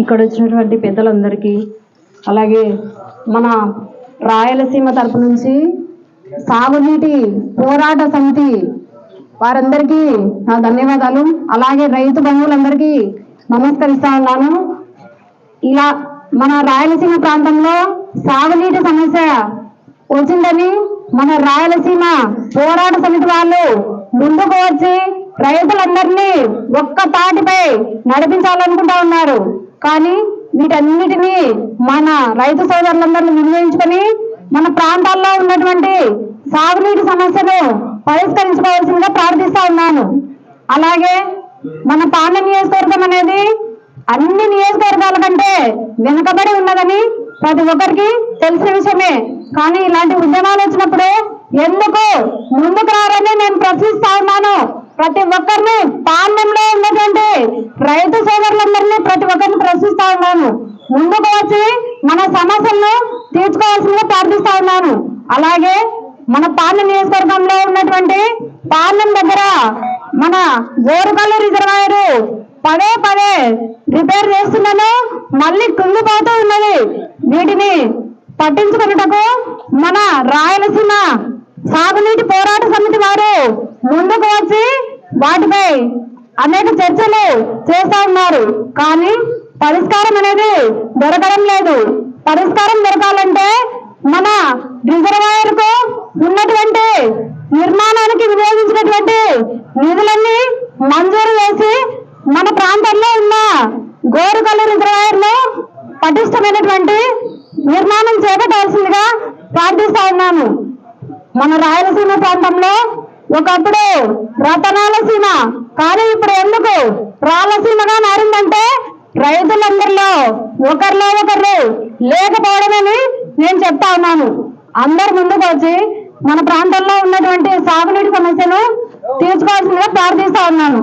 ఇక్కడ వచ్చినటువంటి పెద్దలందరికీ అలాగే మన రాయలసీమ తరపు నుంచి సాగునీటి పోరాట సమితి వారందరికీ నా ధన్యవాదాలు. అలాగే రైతు బంధువులందరికీ నమస్కరిస్తా ఉన్నాను ఇలా మన రాయలసీమ ప్రాంతంలో సాగునీటి సమస్య వచ్చిందని మన రాయలసీమ పోరాట సమితి వాళ్ళు ముందుకు వచ్చి రైతులందరినీ ఒక్క తాటిపై నడిపించాలనుకుంటా ఉన్నారు. కానీ వీటన్నిటినీ మన రైతు సోదరులందరినీ వినియోగించుకొని మన ప్రాంతాల్లో ఉన్నటువంటి సాగునీటి సమస్యను పరిష్కరించుకోవాల్సిందిగా ప్రార్థిస్తా ఉన్నాను. అలాగే మన పాండ నియోజకవర్గం అనేది అన్ని నియోజకవర్గాల కంటే వెనుకబడి ఉన్నదని ప్రతి ఒక్కరికి తెలిసిన విషయమే. కానీ ఇలాంటి ఉద్యమాలు వచ్చినప్పుడు ఎందుకు ముందుకు రారని నేను ప్రశ్నిస్తా ఉన్నాను. ప్రతి ఒక్కరిని పాండంలో ఉన్నటువంటి రైతు సోదరులందరినీ ఒక్కరిని ఉన్నాను. ముందుకు వచ్చి మన సమస్యలను తీర్చుకోవాల్సిందిగా ప్రార్థిస్తా ఉన్నాను. అలాగే మన పాలన నియోజకవర్గంలో ఉన్నటువంటి పాలెం దగ్గర మన జోరుకల్లు రిజర్వాయరు పదే పదే రిపేర్ చేస్తున్నాను మళ్ళీ కుంగిపోతూ ఉన్నది. వీటిని పట్టించుకున్నటకు మన రాయలసీమ సాగునీటి పోరాట సమితి వారు ముందుకు వచ్చి వాటిపై అనేక చర్చలు చేస్తా ఉన్నారు. కానీ పరిష్కారం అనేది దొరకడం లేదు. పరిష్కారం దొరకాలంటే మన రిజర్వాయర్కు ఉన్నటువంటి నిర్మాణానికి వినియోగించినటువంటి నిధులన్నీ మంజూరు చేసి మన ప్రాంతంలో ఉన్న గోరుకల్లు రిజర్వాయర్లో పటిష్టమైనటువంటి నిర్మాణం చేపట్టాల్సిందిగా ప్రార్థిస్తా ఉన్నాను. మన రాయలసీమ ప్రాంతంలో ఒకప్పుడు రతనాలసీమ కానీ ఇప్పుడు ఎందుకు రాలసీమ రైతులందరిలో ఒకరిలో ఒకరు లేకపోవడమని నేను చెప్తా ఉన్నాను. అందరు ముందుకు వచ్చి మన ప్రాంతంలో ఉన్నటువంటి సాగునీటి సమస్యను తీర్చుకోవాల్సిందిగా ప్రార్థిస్తా ఉన్నాను.